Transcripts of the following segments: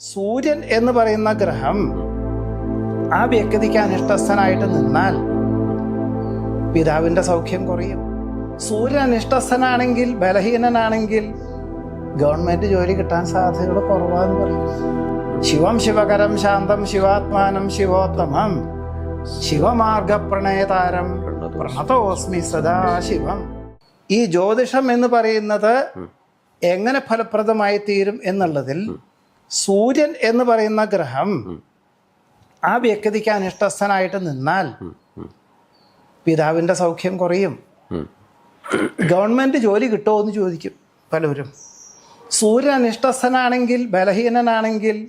സൂര്യൻ എന്ന് പറയുന്ന ഗ്രഹം ആ വ്യക്തിക്ക് അനിഷ്ടസ്ഥനായിട്ട് നിന്നാൽ പിതാവിന്റെ സൗഖ്യം കുറയും. സൂര്യൻ അനിഷ്ടസ്ഥനാണെങ്കിൽ ബലഹീനനാണെങ്കിൽ ഗവൺമെന്റ് ജോലി കിട്ടാൻ സാധ്യതകൾ കുറവാന്ന് പറയും. ശിവം ശിവകരം ശാന്തം ശിവാത്മാനം ശിവോത്തമം. ശിവമാർഗ പ്രണയതാരം പ്രണതോസ്മി സദാശിവം ഈ ജ്യോതിഷം എന്ന് പറയുന്നത് എങ്ങനെ ഫലപ്രദമായി തീരും എന്നുള്ളതിൽ സൂര്യൻ എന്ന് പറയുന്ന ഗ്രഹം ആ വ്യക്തിക്ക് അനിഷ്ടസ്ഥനായിട്ട് നിന്നാൽ പിതാവിന്റെ സൗഖ്യം കുറയും. ഗവൺമെന്റ് ജോലി കിട്ടുമോ എന്ന് ചോദിക്കും പലരും. സൂര്യൻ അനിഷ്ടസ്ഥനാണെങ്കിൽ ബലഹീനനാണെങ്കിൽ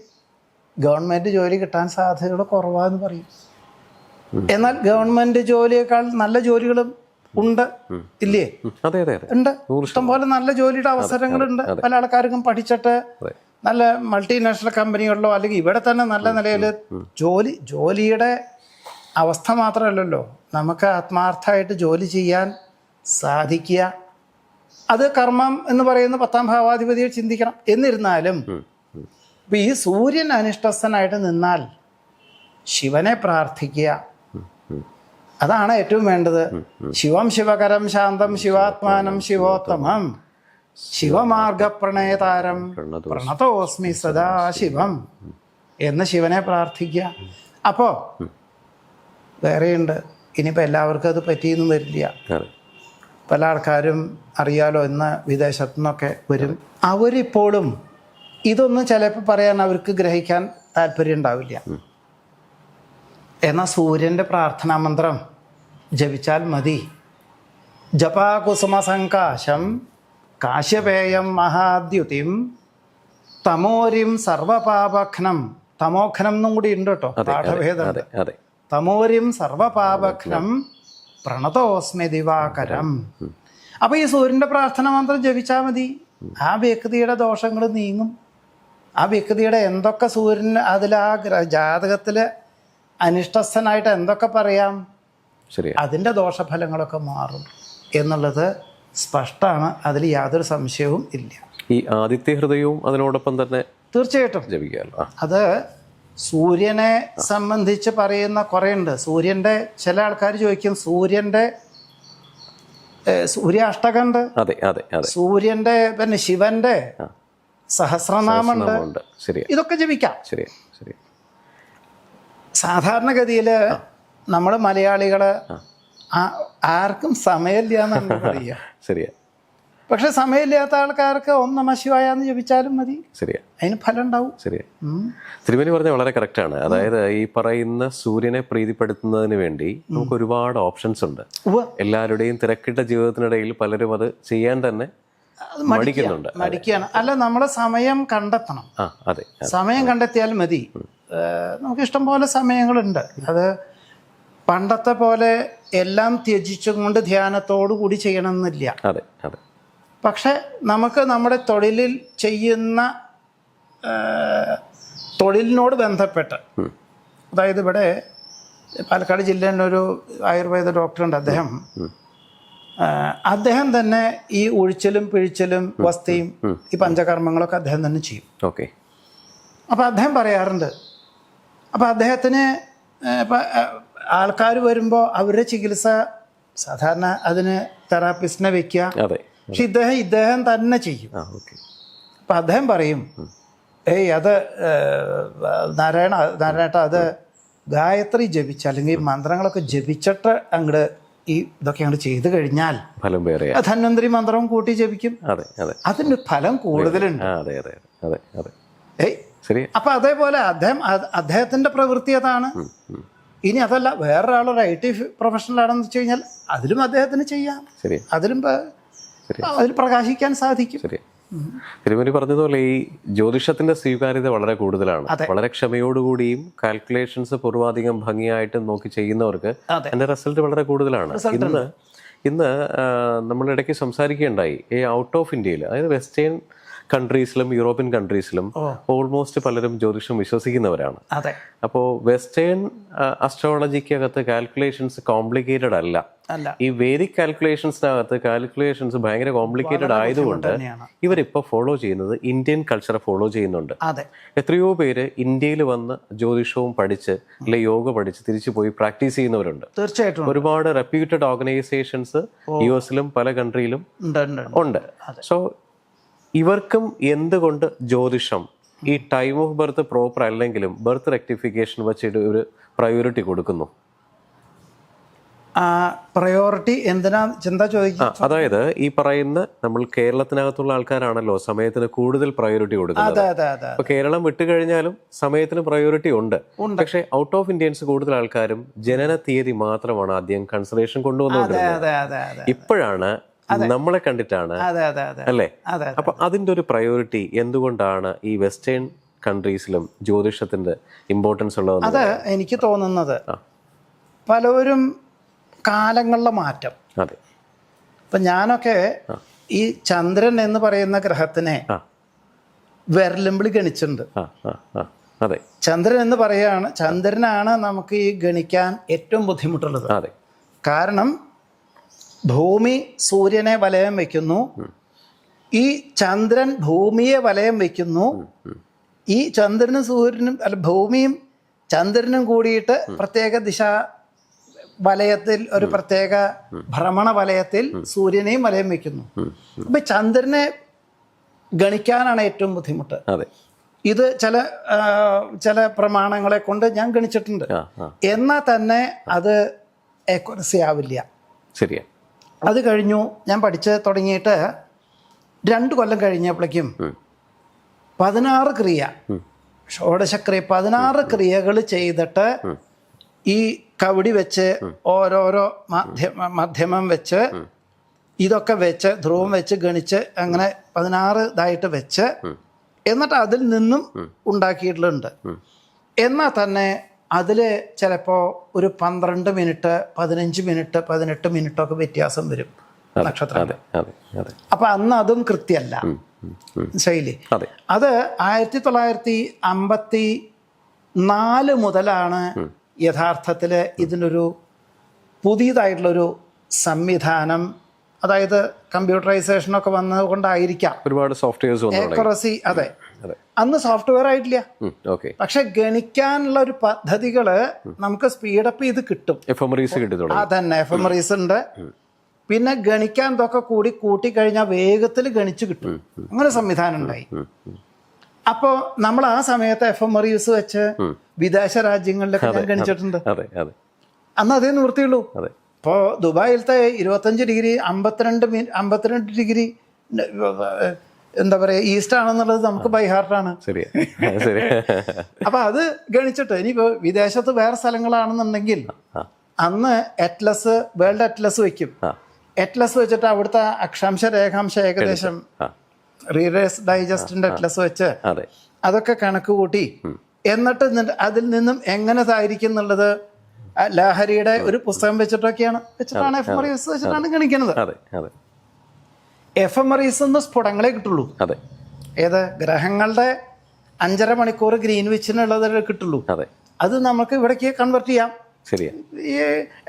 ഗവൺമെന്റ് ജോലി കിട്ടാൻ സാധ്യതകൾ കുറവാന്ന് പറയും. എന്നാൽ ഗവൺമെന്റ് ജോലിയേക്കാൾ നല്ല ജോലികളും ഉണ്ട് ഇല്ലേ? ഉണ്ട്. ഇഷ്ടം പോലെ നല്ല ജോലിയുടെ അവസരങ്ങളുണ്ട്. പല ആൾക്കാർക്കും പഠിച്ചിട്ട്. നല്ല മൾട്ടിനാഷണൽ കമ്പനികളിലോ അല്ലെങ്കിൽ ഇവിടെ തന്നെ നല്ല നിലയിൽ ജോലി ജോലിയുടെ അവസ്ഥ മാത്രമല്ലല്ലോ. നമുക്ക് ആത്മാർത്ഥമായിട്ട് ജോലി ചെയ്യാൻ സാധിക്കുക. അത് കർമ്മം എന്ന് പറയുന്ന പത്താം ഭാവാധിപതിയെ ചിന്തിക്കണം. എന്നിരുന്നാലും ഇപ്പം ഈ സൂര്യൻ അനിഷ്ടസ്ഥനായിട്ട് നിന്നാൽ ശിവനെ പ്രാർത്ഥിക്കുക. അതാണ് ഏറ്റവും വേണ്ടത്. ശിവം ശിവകരം ശാന്തം ശിവാത്മാനം ശിവോത്തമം. ശിവമാർഗപ്രണയതാരം. പ്രണതോസ്മി സദാ ശിവം. എന്ന് ശിവനെ പ്രാർത്ഥിക്കുക. അപ്പോ വേറെയുണ്ട്. ഇനിയിപ്പോൾ എല്ലാവർക്കും അത് പറ്റിയെന്നും വരില്ല. പല ആൾക്കാരും അറിയാലോ ഇന്ന് വിദേശത്തു നിന്നൊക്കെ വരും. അവരിപ്പോഴും ഇതൊന്നും ചിലപ്പോൾ പറയാൻ അവർക്ക് ഗ്രഹിക്കാൻ താല്പര്യം ഉണ്ടാവില്ല. എന്നാൽ സൂര്യന്റെ പ്രാർത്ഥനാ മന്ത്രം. ജപിച്ചാൽ മതി. ജപാകുസുമ സംകാശം കാശ്യപേയം മഹാദ്യുതിം തമോരിം സർവപാപഘ്നം. തമോഘ്നം എന്നും കൂടി ഉണ്ട് കേട്ടോ പാഠഭേദം. തമോരിം സർവപാപഘ്നം പ്രണതോസ്മി ദിവാകരം. അപ്പൊ ഈ സൂര്യന്റെ പ്രാർത്ഥന മന്ത്രം ജപിച്ചാൽ മതി. ആ വ്യക്തിയുടെ ദോഷങ്ങൾ നീങ്ങും. ആ വ്യക്തിയുടെ എന്തൊക്കെ സൂര്യൻ അതിൽ ആ ജാതകത്തിൽ ജാതകത്തിൽ അനിഷ്ടസ്ഥനായിട്ട് എന്തൊക്കെ പറയാം? അതിന്റെ ദോഷഫലങ്ങളൊക്കെ മാറും എന്നുള്ളത് സ്പഷ്ടമാണ്. അതിൽ യാതൊരു സംശയവും ഇല്ല. ഈ ആദിത്യ ഹൃദയവും അതിനോടൊപ്പം തന്നെ തീർച്ചയായിട്ടും. ജപിക്കാമല്ലോ. അത് സൂര്യനെ സംബന്ധിച്ച് പറയുന്ന കുറേ ഉണ്ട് സൂര്യന്റെ ചില ആൾക്കാർ ചോദിക്കും സൂര്യന്റെ സൂര്യ അഷ്ടകണ്ട്? അതെ അതെ അതെ. സൂര്യന്റെ പിന്നെ ശിവന്റെ സഹസ്രനാമുണ്ട് ഇതൊക്കെ ജപിക്കാം. ശരിയാ ശരി സാധാരണഗതിയിൽ നമ്മൾ മലയാളികൾ ആ- ആർക്കും സമയമില്ല എന്നാണ് പറയുക. ശരിയാ. പക്ഷെ സമയമില്ലാത്ത ആൾക്കാർക്ക് ഓം നമ ശിവായ എന്ന് ജപിച്ചാലും മതി. ശരിയാ. അതിന് ഫലം ഉണ്ടാവും ശരിയാ. തിരുമേനി പറഞ്ഞ വളരെ കറക്റ്റ് ആണ്. അതായത് ഈ പറയുന്ന സൂര്യനെ പ്രീതിപ്പെടുത്തുന്നതിന് വേണ്ടി നമുക്ക് ഒരുപാട് ഓപ്ഷൻസ് ഉണ്ട്. എല്ലാവരുടെയും തിരക്കിട്ട ജീവിതത്തിനിടയിൽ പലരും അത് ചെയ്യാൻ തന്നെ മടിക്കുന്നുണ്ട്. മടിക്കുകയാണ്. അല്ല നമ്മളെ സമയം കണ്ടെത്തണം. ആ അതെ. സമയം കണ്ടെത്തിയാൽ മതി. നമുക്ക് ഇഷ്ടം പോലെ സമയങ്ങളുണ്ട്. അത് പണ്ടത്തെ പോലെ എല്ലാം ത്യജിച്ചുകൊണ്ട് ധ്യാനത്തോടു കൂടി ചെയ്യണമെന്നില്ല. അതെ അതെ. പക്ഷെ നമുക്ക് നമ്മുടെ തൊഴിലിൽ ചെയ്യുന്ന തൊഴിലിനോട് ബന്ധപ്പെട്ട് അതായത് ഇവിടെ പാലക്കാട് ജില്ലയിലൊരു ആയുർവേദ ഡോക്ടറുണ്ട് അദ്ദേഹം. അദ്ദേഹം തന്നെ ഈ ഒഴിച്ചലും പിഴിച്ചലും വസ്തിയും ഈ പഞ്ചകർമ്മങ്ങളൊക്കെ അദ്ദേഹം തന്നെ ചെയ്യും. ഓക്കെ. അപ്പോൾ അദ്ദേഹം പറയാറുണ്ട് അപ്പോൾ അദ്ദേഹത്തിന് ആൾക്കാർ വരുമ്പോൾ അവരുടെ ചികിത്സ സാധാരണ അതിന് തെറാപ്പിസ്റ്റിനെ വെക്കുക. അതെ. പക്ഷെ ഇദ്ദേഹം ഇദ്ദേഹം തന്നെ ചെയ്യും. അപ്പം അദ്ദേഹം പറയും ഏയ് അത് നാരായണ നാരായണ അത് ഗായത്രി ജപിച്ച അല്ലെങ്കിൽ മന്ത്രങ്ങളൊക്കെ ജപിച്ചിട്ട് അങ്ങോട്ട് ഈ ഇതൊക്കെ അങ്ങോട്ട് ചെയ്തു കഴിഞ്ഞാൽ ഫലം വേറെ ധന്വന്തരി മന്ത്രവും കൂട്ടി ജപിക്കും. അതെ അതെ. അതിന് ഫലം കൂടുതലുണ്ട്. അതെ അതെ അതെ അതെ. ഏയ് ശരി. അപ്പൊ അതേപോലെ അദ്ദേഹം അദ്ദേഹത്തിന്റെ പ്രവൃത്തി അതാണ്. ഇനി അതല്ല വേറൊരാളൊരു ഐ ടി പ്രൊഫഷണൽ ആണെന്ന് വെച്ച് കഴിഞ്ഞാൽ അതിലും അദ്ദേഹത്തിന് ചെയ്യാം. ശരി. അതിലും അതിൽ പ്രകാശിക്കാൻ സാധിക്കും. ശരി. തിരുമേനി പറഞ്ഞതുപോലെ ഈ ജ്യോതിഷത്തിന്റെ സ്വീകാര്യത വളരെ കൂടുതലാണ്. വളരെ ക്ഷമയോടുകൂടിയും കാൽക്കുലേഷൻസ് പൂർവാധികം ഭംഗിയായിട്ട് നോക്കി ചെയ്യുന്നവർക്ക് എന്റെ അതിന്റെ റിസൾട്ട് വളരെ കൂടുതലാണ്. ഇന്ന് ഇന്ന് നമ്മളിടയ്ക്ക് സംസാരിക്കുകയുണ്ടായി. ഈ ഔട്ട് ഓഫ് ഇന്ത്യയിൽ അതായത് വെസ്റ്റേൺ കൺട്രീസിലും യൂറോപ്യൻ കൺട്രീസിലും ഓൾമോസ്റ്റ് പലരും ജ്യോതിഷം വിശ്വസിക്കുന്നവരാണ്. അതെ. അപ്പോൾ വെസ്റ്റേൺ അസ്ട്രോളജിക്കകത്ത് കാൽക്കുലേഷൻസ് കോംപ്ലിക്കേറ്റഡ് അല്ല. ഈ വേദിക് കാൽക്കുലേഷൻസിനകത്ത് കാൽക്കുലേഷൻസ് ഭയങ്കര കോംപ്ലിക്കേറ്റഡ് ആയതുകൊണ്ട് ഇവർ ഇവരിപ്പോൾ ഫോളോ ചെയ്യുന്നത് ഇന്ത്യൻ കൾച്ചർ ഫോളോ ചെയ്യുന്നുണ്ട്. എത്രയോ പേര് ഇന്ത്യയിൽ വന്ന് ജ്യോതിഷവും പഠിച്ച് അല്ലെ യോഗ പഠിച്ച് തിരിച്ചു പോയി പ്രാക്ടീസ് ചെയ്യുന്നവരുണ്ട്. തീർച്ചയായിട്ടും ഒരുപാട് റെപ്യൂട്ടഡ് ഓർഗനൈസേഷൻസ് യു എസിലും പല കൺട്രിയിലും. ഉണ്ട് സോ ഇവർക്കും എന്തുകൊണ്ട് ജ്യോതിഷം ഈ ടൈം ഓഫ് ബർത്ത് പ്രോപ്പർ അല്ലെങ്കിലും ബർത്ത് റെക്ടിഫിക്കേഷൻ വെച്ചിട്ട് ഒരു പ്രയോറിറ്റി കൊടുക്കുന്നു? പ്രയോറിറ്റി എന്തിനാ? ചിന്ത ചോദിക്കുക അതായത് ഈ പറയുന്ന നമ്മൾ കേരളത്തിനകത്തുള്ള ആൾക്കാരാണല്ലോ സമയത്തിന് കൂടുതൽ പ്രയോറിറ്റി കൊടുക്കുന്നത്. അതെ അതെ അതെ അപ്പൊ കേരളം വിട്ടുകഴിഞ്ഞാലും സമയത്തിന് പ്രയോറിറ്റി ഉണ്ട്. പക്ഷേ ഔട്ട് ഓഫ് ഇന്ത്യൻസ് കൂടുതൽ ആൾക്കാരും ജനന തീയതി മാത്രമാണ് ആദ്യം കൺസിഡറേഷൻ കൊണ്ടുവന്നത് ഇപ്പോഴാണ് നമ്മളെ കണ്ടിട്ടാണ് അല്ലേ? അപ്പൊ അതിന്റെ ഒരു പ്രയോറിറ്റി എന്തുകൊണ്ടാണ് ഈ വെസ്റ്റേൺ കൺട്രീസിലും ജ്യോതിഷത്തിന്റെ ഇമ്പോർട്ടൻസ് ഉള്ളത് അത് എനിക്ക് തോന്നുന്നത് പലവരും കാലങ്ങളിലെ മാറ്റം. അതെ. ഇപ്പൊ ഞാനൊക്കെ ഈ ചന്ദ്രൻ എന്ന് പറയുന്ന ഗ്രഹത്തിനെ വിരലുമ്പിളി ഗണിച്ചിട്ടുണ്ട്. അതെ. ചന്ദ്രൻ എന്ന് പറയുകയാണ് ചന്ദ്രനാണ് നമുക്ക് ഈ ഗണിക്കാൻ ഏറ്റവും ബുദ്ധിമുട്ടുള്ളത്. കാരണം ഭൂമി സൂര്യനെ വലയം വയ്ക്കുന്നു. ഈ ചന്ദ്രൻ ഭൂമിയെ വലയം വയ്ക്കുന്നു. ഈ ചന്ദ്രനും സൂര്യനും അല്ല ഭൂമിയും ചന്ദ്രനും കൂടിയിട്ട് പ്രത്യേക ദിശ വലയത്തിൽ ഒരു പ്രത്യേക ഭ്രമണ വലയത്തിൽ സൂര്യനെയും വലയം വയ്ക്കുന്നു. അപ്പൊ ചന്ദ്രനെ ഗണിക്കാനാണ് ഏറ്റവും ബുദ്ധിമുട്ട്. ഇത് ചില ചില പ്രമാണങ്ങളെ കൊണ്ട് ഞാൻ ഗണിച്ചിട്ടുണ്ട്. എന്നാൽ തന്നെ അത് ആവില്ല. ശരിയാ. അത് കഴിഞ്ഞു ഞാൻ പഠിച്ച് തുടങ്ങിയിട്ട് രണ്ട് കൊല്ലം കഴിഞ്ഞപ്പോഴേക്കും. പതിനാറ് ക്രിയ. ഷോഡശക്രിയ പതിനാറ് ക്രിയകൾ ചെയ്തിട്ട് ഈ കവടി വെച്ച് ഓരോരോ മാധ്യമ മാധ്യമം വെച്ച് ഇതൊക്കെ വെച്ച് ധ്രുവം വെച്ച് ഗണിച്ച് അങ്ങനെ പതിനാറ് ഇതായിട്ട് വെച്ച് എന്നിട്ട് അതിൽ നിന്നും ഉണ്ടാക്കിയിട്ടുണ്ട്. എന്നാൽ തന്നെ അതിൽ ചിലപ്പോൾ ഒരു പന്ത്രണ്ട് മിനിറ്റ് പതിനഞ്ച് മിനിറ്റ് പതിനെട്ട് മിനിറ്റൊക്കെ വ്യത്യാസം വരും നക്ഷത്രം അപ്പൊ അന്ന് അതും കൃത്യമല്ല. ഉം. ശൈലി അതെ. അത് ആയിരത്തി തൊള്ളായിരത്തി അമ്പത്തി നാല് മുതലാണ് യഥാർത്ഥത്തിൽ ഇതിനൊരു പുതിയതായിട്ടുള്ളൊരു സംവിധാനം അതായത് കമ്പ്യൂട്ടറൈസേഷനൊക്കെ വന്നതുകൊണ്ടായിരിക്കാം. ഒരുപാട് സോഫ്റ്റ്വെയർസ് ഏക്കറസി അതെ. അന്ന് സോഫ്റ്റ്വെയർ ആയിട്ടില്ല. പക്ഷെ ഗണിക്കാനുള്ള ഒരു പദ്ധതികൾ നമുക്ക് സ്പീഡപ്പ് ചെയ്ത് കിട്ടും. എഫ് എം റീസ് കിട്ടി ഉണ്ട്. പിന്നെ ഗണിക്കാൻ ഇതൊക്കെ കൂടി കൂട്ടിക്കഴിഞ്ഞാൽ വേഗത്തിൽ ഗണിച്ചു കിട്ടും. അങ്ങനെ സംവിധാനം ഉണ്ടായി. അപ്പോൾ നമ്മൾ ആ സമയത്ത് എഫ് എം റീസ് വെച്ച് വിദേശ രാജ്യങ്ങളിലൊക്കെ ഞാൻ ഗണിച്ചിട്ടുണ്ട്. അന്ന് അതേ നിവൃത്തിയുള്ളൂ. അതെ ഇപ്പോൾ ദുബായിലത്തെ ഇരുപത്തഞ്ച് ഡിഗ്രി അമ്പത്തിരണ്ട് മി അമ്പത്തിരണ്ട് ഡിഗ്രി എന്താ പറയുക ഈസ്റ്റ് ആണെന്നുള്ളത് നമുക്ക് ബൈ ഹാർട്ടാണ് അപ്പൊ അത് ഗണിച്ചിട്ട് ഇനിയിപ്പോ വിദേശത്ത് വേറെ സ്ഥലങ്ങളാണെന്നുണ്ടെങ്കിൽ അന്ന് അറ്റ്ലസ് വേൾഡ് അറ്റ്ലസ് വെക്കും. അറ്റ്ലസ് വെച്ചിട്ട് അവിടുത്തെ അക്ഷാംശ രേഖാംശ ഏകദേശം റീഡേഴ്സ് ഡൈജസ്റ്റിന്റെ അറ്റ്ലസ് വെച്ച് അതെ. അതൊക്കെ കണക്ക് കൂട്ടി എന്നിട്ട് അതിൽ നിന്നും എങ്ങനെ ഇതായിരിക്കും എന്നുള്ളത് ലഹരിയുടെ ഒരു പുസ്തകം വെച്ചിട്ടൊക്കെയാണ് വെച്ചിട്ടാണ് എഫ് എം റീസ് വെച്ചിട്ടാണ് ഗണിക്കുന്നത് അതെ അതെ. എഫ് എം റീസ് എന്ന് സ്ഫുടങ്ങളെ കിട്ടുള്ളൂ. അതെ. ഏത്? ഗ്രഹങ്ങളുടെ അഞ്ചര മണിക്കൂർ ഗ്രീൻ വിച്ചിനുള്ളത് കിട്ടുള്ളൂ. അതെ. അത് നമുക്ക് ഇവിടേക്ക് കൺവെർട്ട് ചെയ്യാം. ശരിയാ. ഈ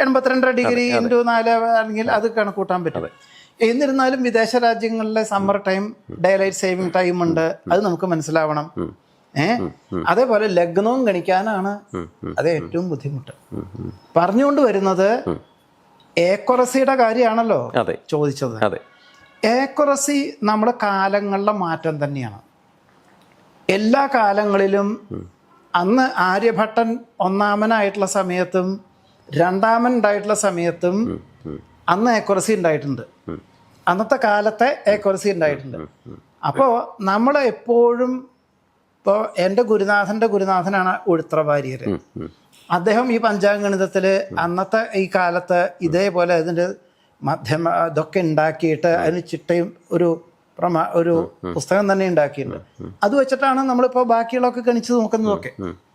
എൺപത്തിരണ്ട് ഡിഗ്രി ഇന്റു നാല് അല്ലെങ്കിൽ അത് കണക്കൂട്ടാൻ പറ്റും. എന്നിരുന്നാലും വിദേശ രാജ്യങ്ങളിലെ summer time daylight saving time ഉണ്ട്. അത് നമുക്ക് മനസ്സിലാവണം. അതേപോലെ ലഗ്നവും ഗണിക്കാനാണ് അത് ഏറ്റവും ബുദ്ധിമുട്ട്. പറഞ്ഞുകൊണ്ട് വരുന്നത് ഏക്കൊറസിയുടെ കാര്യമാണല്ലോ ചോദിച്ചത്. ഏക്കുറസി നമ്മുടെ കാലങ്ങളിലെ മാറ്റം തന്നെയാണ്. എല്ലാ കാലങ്ങളിലും അന്ന് ആര്യഭട്ടൻ ഒന്നാമനായിട്ടുള്ള സമയത്തും രണ്ടാമൻ ഉണ്ടായിട്ടുള്ള സമയത്തും അന്ന് ഏക്കുറസി ഉണ്ടായിട്ടുണ്ട്. അന്നത്തെ കാലത്തെ ഏക്കുറസി ഉണ്ടായിട്ടുണ്ട്. അപ്പോൾ നമ്മൾ എപ്പോഴും ഇപ്പോൾ എന്റെ ഗുരുനാഥന്റെ ഗുരുനാഥനാണ് ഉഴുത്ര വാര്യർ അദ്ദേഹം ഈ പഞ്ചാംഗണിതത്തിൽ അന്നത്തെ ഈ കാലത്ത് ഇതേപോലെ അതിന്റെ മധ്യമ ഇതൊക്കെ ഉണ്ടാക്കിയിട്ട് അതിന് ചിട്ടയും ഒരു പ്രമാ ഒരു പുസ്തകം തന്നെ ഉണ്ടാക്കിയിട്ടുണ്ട്. അത് വെച്ചിട്ടാണ് നമ്മളിപ്പോൾ ബാക്കിയുള്ളതൊക്കെ ഗണിച്ച് നോക്കുന്നതൊക്കെ.